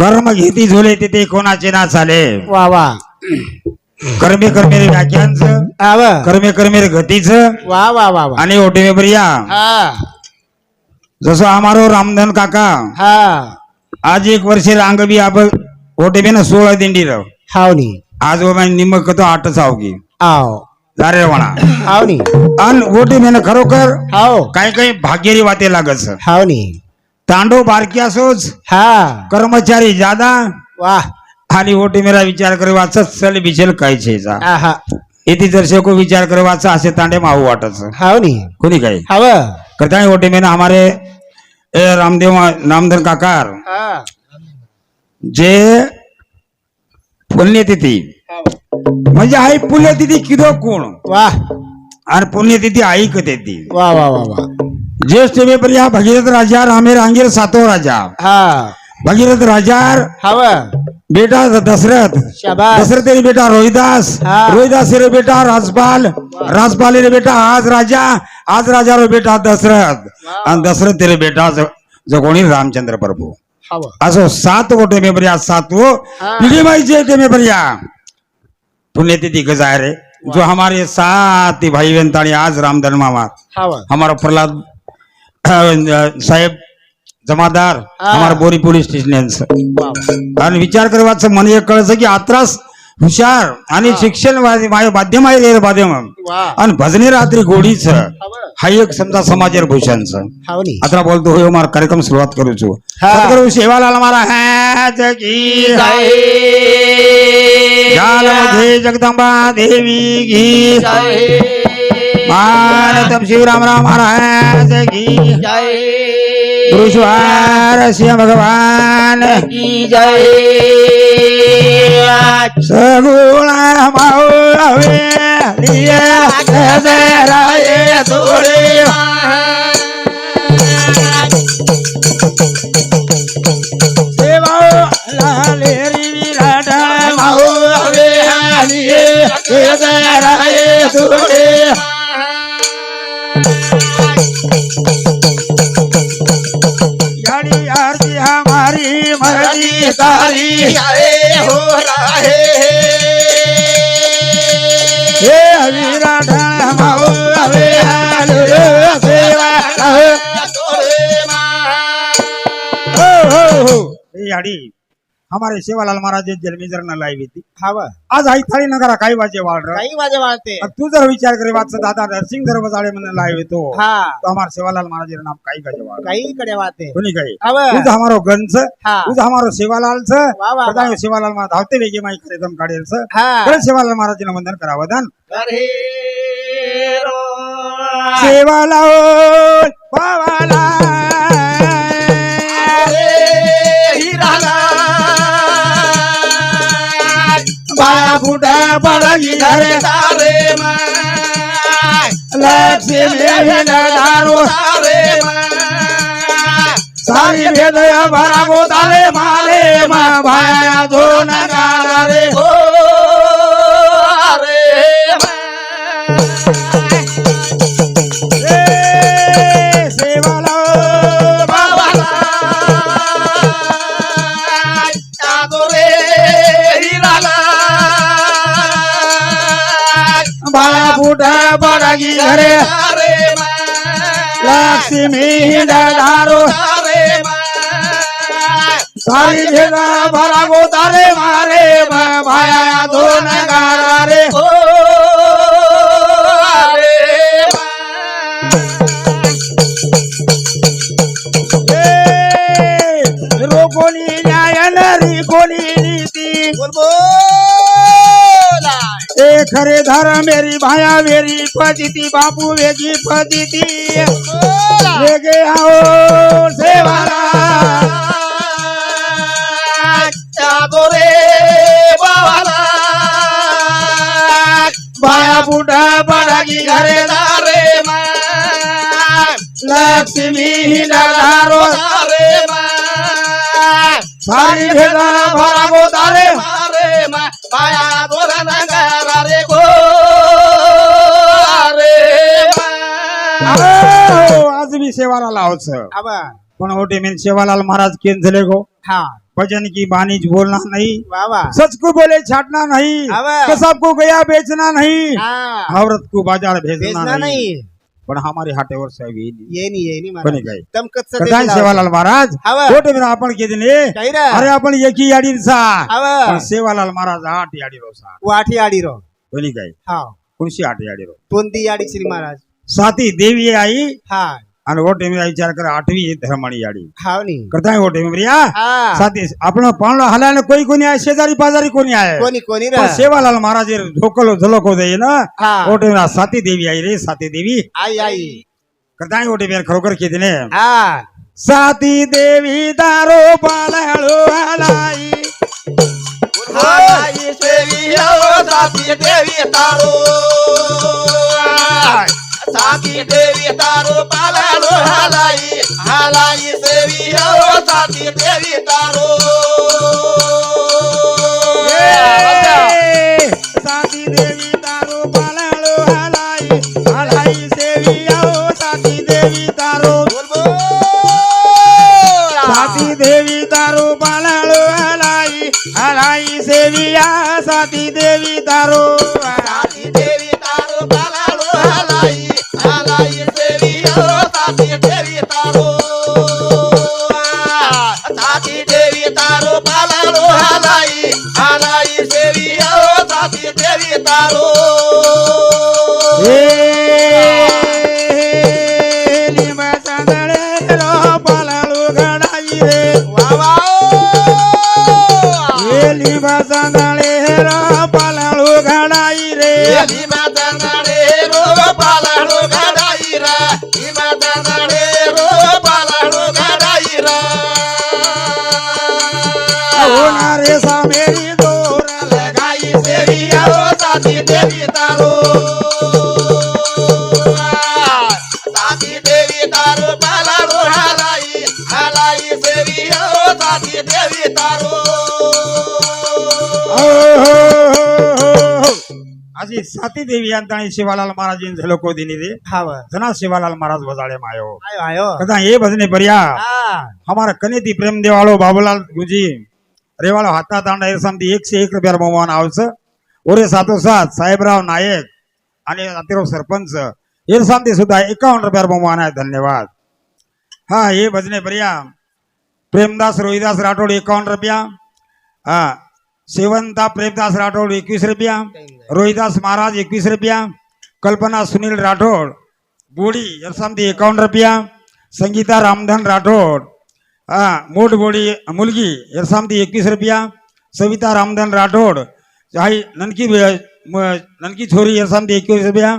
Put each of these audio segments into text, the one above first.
कर्म घेती झोले तिथे कोणाचे ना चाले. वा वा. कर्मे कर्मे व्याख्यांच आव कर्मे कर्मे गतीच वा वा वा वा. आणि ओटे प्रिया. हा. जसं आमारो रामधन काका. हा. आज एक वर्ष रांग बी आप ओटे बी ना सोळा दिंडी रव. हावनी. आज बाबा निमक तो आठ सावगी आव. जारे म्हणा हावनी. आणि ओटे बी ना खरोखर हाव. काही काही भाग्यरी वाते लागत हावनी. तांडव बारकी असोच हा। कर्मचारी जादा वा आणि ओटे मेरा विचार करे वाचा चल बिचल काय छेचा आहा। इथे जर शेको विचार करे वाचा असे तांडे माऊ हावनी कोणी काही? हाव। करता ओटे मेना हमारे ए रामदेव रामधन काकार। जे पुण्यतिथी म्हणजे आई पुण्यतिथी किदो कोण? वा आणि पुण्यतिथी आई कथे ती? वा वा वा वा ज्येष्ठ वेपर या भगीरथ राजा रामे रांगीर सातो राजा. हा. भगीरथ राजार हाव. बेटा दशरथ. शाबास. दशरथ तेरे बेटा रोहिदास. हाँ। रोहिदास रे बेटा राजपाल. राजपाल रे बेटा आज राजा. आज राजा रो बेटा दशरथ. आणि दशरथ तेरे बेटा ज- जगोणी रामचंद्र प्रभू. हाव. असो सात गोटे मेबर या सातवो हाँ। पिढी माहिती के मेबर या. पुण्यतिथि गजाय रे. जो हमारे सात भाई बहन ताणी आज रामधन मामा हाव. हमारा प्रहलाद साहेब जमादार हाँ। हमारा बोरी पोलीस स्टेशन आणि विचार करवाचं मन एक कळचं की आत्रास हुशार आणि शिक्षण माध्यम आहे रे माध्यम. आणि भजने रात्री गोडीच हा एक समजा समाजर भूषणचं हावनी. आता बोलतो होय मार कार्यक्रम सुरुवात करू छु हा. सेवालाल महाराज की जालमध्ये जगदंबा देवी की महारतम शिवरामराव महाराज की गुरुश्वार सिंह भगवान सगुण माऊळे राये थोडे सेवा लाले री विराट थोडे मर्जी तारी हे विराट माऊळे सेवा हो हो हो। हे याडी हमारे सेवालाल महाराज जन्मी जर न थी। हाव आज आई थाळी नगरा काही वाजे वाढ काही वाळते अब तू जर विचार करे वाचत दादा नरसिंग धर्म जाळे म्हणून लाईव्ह तो। हा। तो हमारे सेवालाल महाराज नाम काही काही वाढ काही कडे वाळते कोणी काही। तुझ हमारो गंज तुझ हमारो वा वा वा. सेवालाल महाराज धावते वेगे माई कार्यक्रम हा। तर सेवालाल महाराज वंदन करावं रो। सेवालाल पावाला बाया फुटा पडगी तारे लक्ष्मी दारो सारी भेदय भरा गोताले मारे मा भाया दोन रे पडगी घरे लक्ष्मी दारो सारी भेदा भरा गोताले मारे मा भाया दोन रे रोकोनी न्याय नरी कोणी नीती ए खरे धर मेरी भाया मेरी पदिती बापू वेगी पदिती वेगे आओ सेवाला बाया बुढा बडागी घरे लक्ष्मी दारो सारी भेदा भरा गोतारे आओ, दोरा मी सेवाला लावच आबा પણ ओटे में सेवालाल महाराज केन चले गो? हाँ। भजन की बानी बोलना नहीं। वाह सच को बोले छाटना नहीं। अबे। कसब को गया बेचना नहीं। हाँ। औरत को बाजार भेजना नहीं। पण हमारे हाटेवर साहेब येईल ये नहीं ये नहीं कोणी काय देवी सेवालाल महाराज. कोटे में आपण के दिने। काही रे? अरे आपण एकी याडी. पण सेवालाल महाराज आठ याडी रो सा। वाठी आडी रो। कोणी काय हाँ। कोणशी आठ याडी रो? कोणती आडी श्री महाराज। साती देवी आई। हाँ। आणि ओटे में विचार कर आठवी धर्माणी याडी हाव नहीं करताय ओटे में प्रिया हाँ साती आपण पाहुणा हलायला कोणी कोणी आहे शेजारी पाजारी कोणी आहे कोणी कोणी रे पण सेवालाल महाराज झोकलो झलको दे ना हा. ओटे में साती देवी आई रे साती देवी आई आई करताय ओटे में खरोखर किती ने हाँ साती देवी दारो पालाळो हलाई हालाई सेवी हो साथी देवी हो साथी तारो पालालो हालाई हालाई सेवी हो साथी देवी तारो ए साती देवी आणि शिवालाल महाराज झलको दिनी हाव जना शिवालाल महाराज बजाड़े मायो. आयो आयो कदा ये भजने बढ़िया हाँ. हमारा कनेती प्रेम देवाळो बाबूलाल गुजी. रेवाळो हाता दांडा एरसामती एकशे एक रुपयार बहुमान आवच. ओरे साथोसाथ साहेबराव नायक आणि अतिराव सरपंच. एरसामती सुद्धा एकावन्न रुपयार बहुमान आहे. धन्यवाद. हा ये भजने बढ़िया प्रेमदास रोहिदास राठोड एकावन्न रुपया. हा सेवंता प्रेमदास राठोड एकवीस रुपया रोहिदास महाराज एकवीस रुपया कल्पना सुनील राठोड बोडी यरसामती एकावन्न रुपया संगीता रामधन राठोड मोठ बोडी मुलगी यरसामती एकवीस रुपया सविता रामधन राठोड आई ननकी ननकी छोरी यरसामती एकवीस रुपया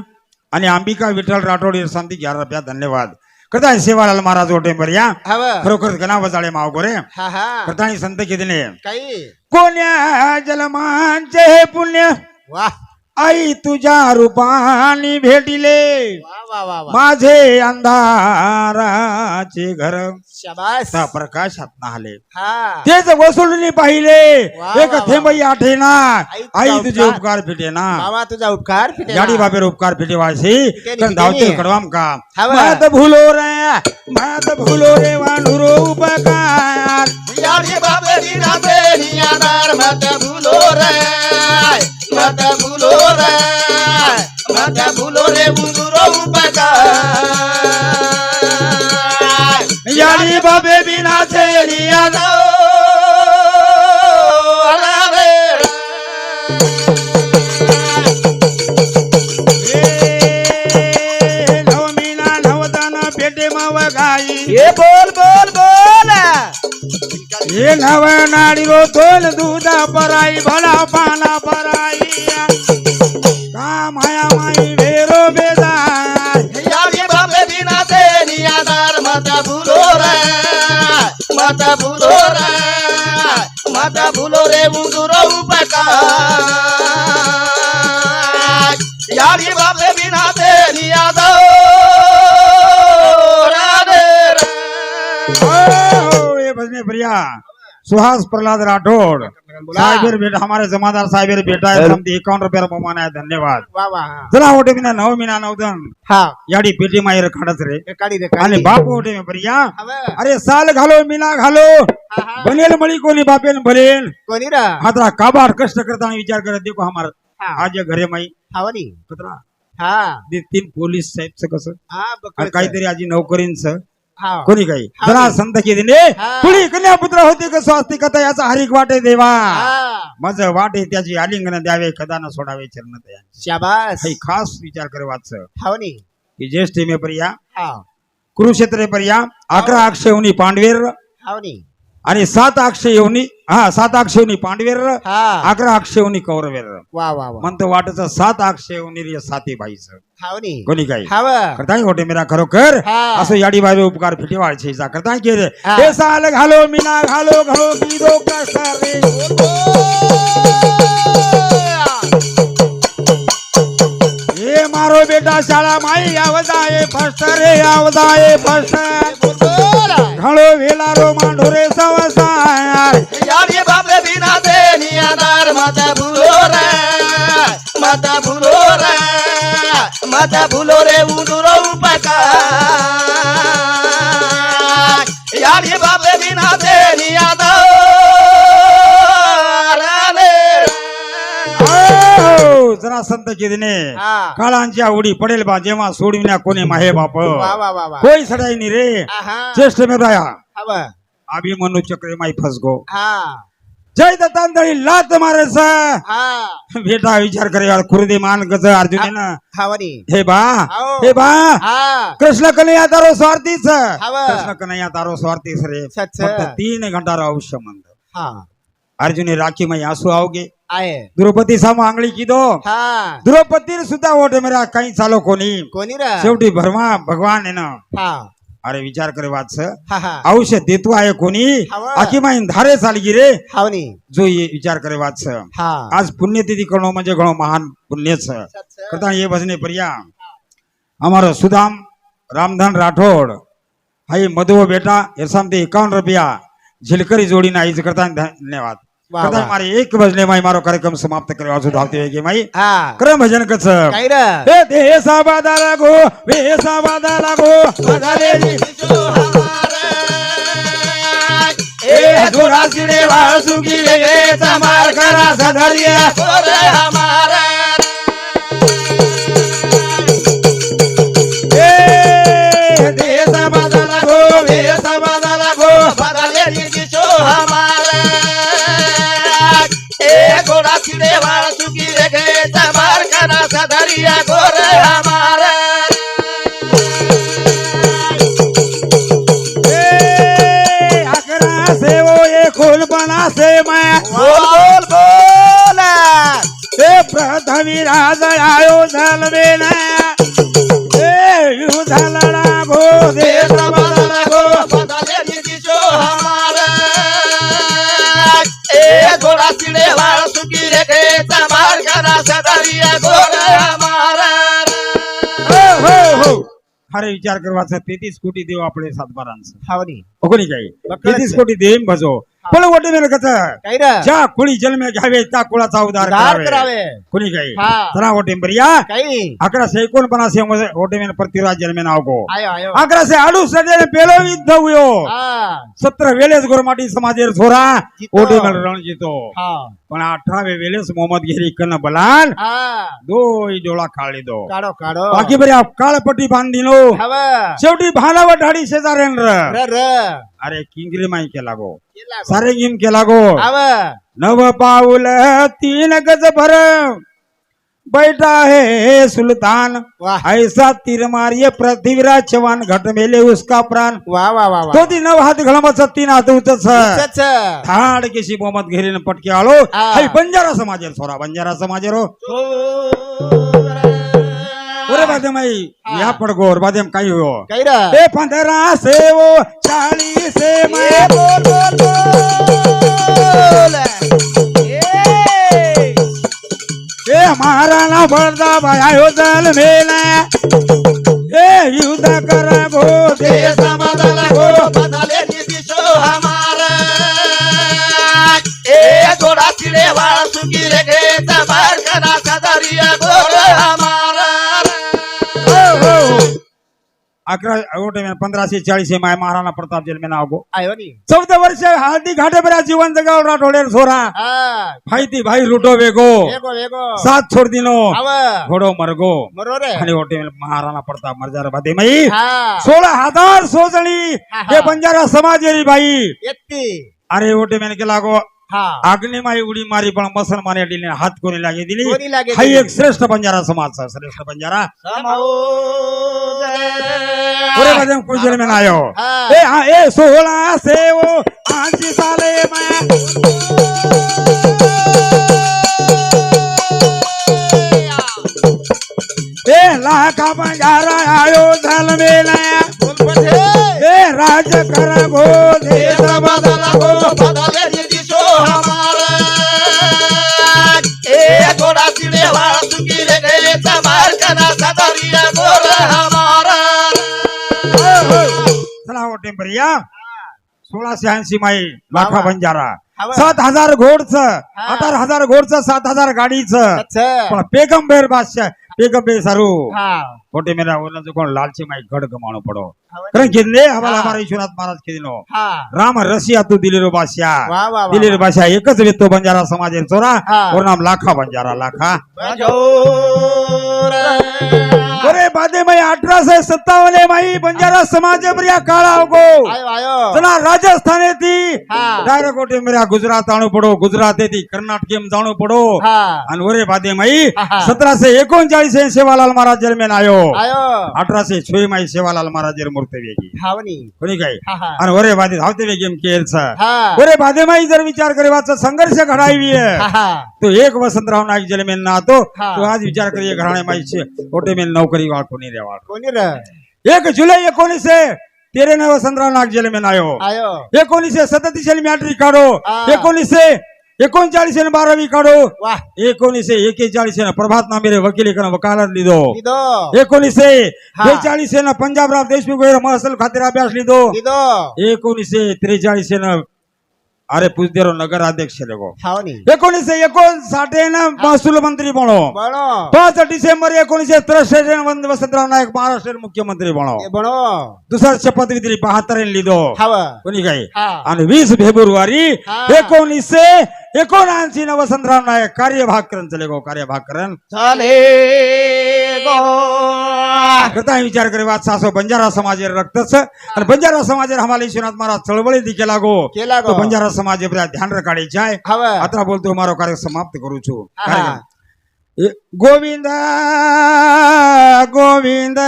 आणि अंबिका विठ्ठल राठोड यरसामती ग्यारह रुपया. धन्यवाद. करता सेवालाल महाराज ओटे बऱ्या हाव. खरोखर गणा बजाळे माव गोरे हा हा. करतानी संत कितीने काही. कोण्या जलमांचे हे पुण्य? वाह आई तुझ्या रूपानी भेटिले. माझे अंधाराचे घर. प्रकाशात नाहले. तेच वसुलनी पाहिले वा, एक वा, वा. थेंबई आठेना? आई तुझा उपकार. फिटेना. बाबा तुझा उपकार. जाडी बाबेर उपकार फिटे वाशी तर धावते. कडवाम का. मात भूलो रे मात भूलो रे वांढुरो उपकार. याडी बाबे बिना देहियादार मत भूलो रे मत भूलो रे मत भूलो रे बुंदुरो उपकार। याडी बाबे बिना छेडिया जाओ हे नव नाडीरो तोल दूधा पराई भला पाना पराई। का माया माई भेरो बेजार याडी बाबे बिना देहियादार मत भूलो रे मत भूलो रे मत भूलो रे बुंदुरो उपकार। याडी बाबे बिना देहियादार रे रे। ओ, हे भजने प्रिया। सुहास प्रल्हाद राठोड साहेबेर बेटा हमारे जमादार साहेबेर बेटा है समती इक्यावन रुपया बहुमान है धन्यवाद. चला होटे मीना नव मीना नवदन हा। याडी पेटी मायर खडच रे। आणि. बाप में बरिया. अरे साल घालो मीना घालो. बनेल मळी कोणी बापेल भलेल कोणी रा? हातरा काबाड कष्ट करताना विचार करत देखो हमार हा. आज घरे माई। हवनी कतरा हा। तीन पोलीस साहेबचं कसं. काहीतरी आजी नौकरींच कोणी काही? हा. जरा संत की दिने हा. कुणी कन्या पुत्र होते का स्वास्ती कथा? याचा हरिक वाटे देवा. हा. माझ वाटे त्याची आलिंगन द्यावे कदा न सोडावे चरण दया शाबास. काही खास विचार करे वाच. हवनी. की ज्येष्ठ मे पर्या हा. कुरुक्षेत्र पर्या अकरा अक्षयवनी पांडवेर हवनी. आणि सात अक्षयवनी हा सात अक्षयवनी पांडवेर हा. अकरा अक्षयवनी कौरवेर वा वा वा. म्हणतो वाटचं सात अक्षयवनी साती बाईचं हवनी. कोणी काही? हव. करताय होते मेरा खरोखर? हा. असं याडी बाजू उपकार फिटी वाढशीचा करताय की रे हा. हे साल घालो मीना घालो घालो की दो कसा रे हे मारो बेटा शाळा माई आवदाये फस्ट रे आवदाये फस्ट घालो वेला रो मांडोरे सवसार यारी बाबे बिना दे नियादार माता भूलो रे. माता भूलो रे. माता भूलो रे उंदुरो उपकार. यारी बाबे बिना दे नियादार जरा संत किदने हा. काळांच्या उडी पडेल बा जेव्हा सोडविण्या कोणी माहे बाप. वा वा वा वा. कोई सडाई नी रे. आहा. ज्येष्ठ मे राया हव आभी मनु चक्रे माई फसगो. हा. जय दत्तांतळी लात मारेस हा. बेटा विचार करे यार खुर्दे मान गज अर्जुने ना हवनी. हे बा आओ. हे बा. हा. कृष्ण कन्हैया तारो स्वार्थीच हवं. कृष्ण कन्हैया तारो स्वार्थीच रे. फक्त तीन घंटा रो आयुष्य मंद हा. अर्जुने राखी में आंसू आओगे आहे. द्रौपदी सा आंगळी किदो हा. द्रौपदी सुद्धा ओढ मेरा काही चालो कोणी कोणी शेवटी भरमा भगवान आहे ना? अरे विचार करे वाच हा औषध देतो आहे कोणी हवा. आखी धारे चालगी रे। जो ये विचार करे वाच आज पुण्यतिथी करणं म्हणजे घणो महान पुण्यच करता हे भजने पर्या। हमारो सुदाम रामधन राठोड। हाई मधुव बेटा हे सांगते एकावन्न रुपया। झिलकरी जोडीनं आईच करता धन्यवाद। કદાચ મારે એક ભજને માં મારો કાર્યક્રમ સમાપ્ત કરવા સુધી આવતી હોય કે માઈ હા કરમ ભજન કચ્છ હે દેહ સાબાદા લાગો વે સાબાદા લાગો આધારે જો હમારે એ અધુરા સિને વાસુગી વે તમાર કરા સધરિયા ઓરે હમારે बोल बोल प्रथमी राज आयो भो दे तमार करा सदरिया गोरे हमारा हो हो हो अरे विचार करवाचा तेहतीस कोटी देव आपले सातबारांचं. हवनी. कोणी काही? तेहतीस. कोटी देईन भजो. पण वाटे मेल कच काय रा? ज्या कुळी जन्म घ्यावे त्या कुळाचा उद्धार दार करावे. करावे. कोणी काही? हा. चला वाटे बरिया काही? अकराशे एकोणपन्नास वाटे मेल पृथ्वीराज जन्मे नाव गो. आयो आयो. अकराशे अडुसष्ट पेलो युद्ध हुयो. हा. सतरा वेळेस गोरमाटी समाजेर छोरा जितो. ओटे मेल रण जितो. हा. पण अठरावे वेळेस मोहम्मद घेरी कन बलान हा डोळा काढली दो काढो काढो. बाकी बरे काळपट्टी हव. शेवटी भानावट र र र. अरे किंगरी माई केला गो. सारे गिम केला गो. नव पाऊल तीन गज भर बैठा है सुल्तान. ऐसा तीर मारिये पृथ्वीराज चव्हाण. घट मेले उसका प्राण. वा वा वा तो ती नव हात घळमच तीन हात उचच थाड केशी मोहम्मद घेरीन पटके आलो. हाय बंजारा समाजेर सोरा बंजारा समाजेर. हो. ओरे बादेमाई या पडगोर बादेम काही हो। काय रा ए पंधरा से वो चाळीस से मैं बोल बोल बोल। ए। ए महाराणा बळदा भायो जल मेला। अकरा ओटे में पंधराशे चाळीस माय महाराणा प्रताप जन्मे नाव गो. आयो नी. चौदा वर्ष हळदी घाटे बऱ्या जीवन जगाव राठोडेर सोरा हा. भाई भाई लुटो वेगो. वेगो वेगो. सात छोड दिनो. घोडो मरगो. आणि ओटे में महाराणा प्रताप मर्जार भाते माई. हा. सोळा हजार सोजणी. हा. हे. बंजारा समाजेरी बाई. येते अरे ओटे मेन केला गो हा अग्निमाई उडी मारी पण मुसलमान अडीने हात कोणी लागे दिली? लागे हा दिली? एक श्रेष्ठ बंजारा समाज श्रेष्ठ बंजारा पुरे में आयो? हा. ए हाँ ए सोलह से वो आंची साले में ए लाखा बंजारा आयो में नया ए राज कर गो टेम्परिया सोळाशे ऐंशी माई लाखा. बंजारा. सात हजार घोडचं अठार हजार घोडचं सात हजार गाडीचं. पण पेगंबेर बादशाह पेगंबेर सारू. खोटे मेरा ओला जो कोण? लालची माई गड गमाणो पडो. कारण किदले हमारा हा. हमारा ईश्वरनाथ महाराज हा. राम रसिया तू दिलेरो बादशाह. दिलेरो बादशाह एकच वेतो बंजारा समाजेर चोरा. और नाम लाखा बंजारा लाखा. अरे बादे माई अठराशे सत्तावन्न माई बंजारा समाज बरिया काळा गो आयो आयो. चला राजस्थान हा. डायरेक्ट कोटे मेरा गुजरात आणू पडो गुजरात ती कर्नाटक जाणू पडो. आणि वरे बादे माई. सतराशे एकोणचाळीस सेवालाल महाराज जन्मेन आयो. आयो. अठराशे छे माई सेवालाल महाराज मूर्ती वेगी. कोणी काय? आणि वरे बादे धावते वेगी हा. वरे बादे माई जर विचार करे वाचा संघर्ष घडावी हा हा. तो एक वसंतराव नाईक जन्मेन ना तो. तो आज विचार करिये घराणे माई कोटे में नौकरी वाळ कोणी रेवाळ कोणी र? एक जुलै एकोणीसशे तेरे ने वसंतराव नाईक जन्मेन आयो आयो। एकोणीसशे सदतीस मॅट्रिक काढो. एकोणीसशे एकोणचाळीस बारावी काढो। एकोणीसशे एकेचाळीस प्रभात नामेरे वकिली कन वकालत दिदो एकोणीसशे. बेचाळीस पंजाबराव देशमुख वगैरे महसूल खात्यात अभ्यास लिधो दिदो एकोणीसशे त्रेचाळीस पुजदेरो नगराध्यक्ष लेगो हावनी एकोणीसशे एकोणसाठ महसूल मंत्री बनो। बनो। पाच डिसेंबर एकोणीसशे त्रेसष्ट वसंतराव नाईक महाराष्ट्र मुख्यमंत्री बनो। बनो। दुसरा शपथविधी बहात्तर हाव कोणी काय हा। आणि वीस फेब्रुवारी. एकोणीसशे एकोणऐंशी न वसंतराव नायक कार्यभाग करण चले गो कार्यभाग करण चाले गो। करता विचार करे वाद सासो बंजारा समाजेर रक्तच आणि बंजारा समाजेर हमारा ईश्वरनाथ महाराज चळवळी दी केला गो केला तो गो बंजारा समाज ध्यान रखाडे आहे हाव आता बोलतो मारो कार्य समाप्त करू छु हा, हा. ए- गोविंद गोविंद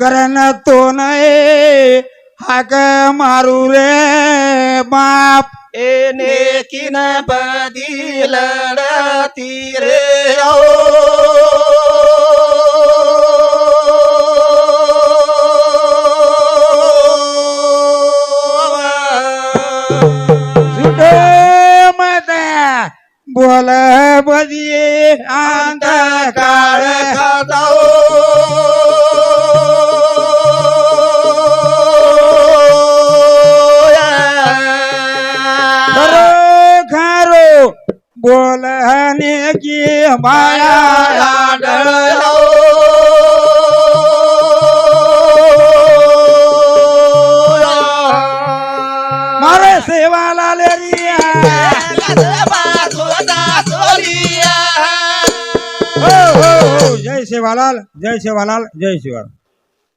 करण तो नये हाक मारू रे बाप एने किन बदी बोल बदिये अंत काळ खरो बोलने की माया लाडळ मारे सेवा लाले रिया हो हो हो जय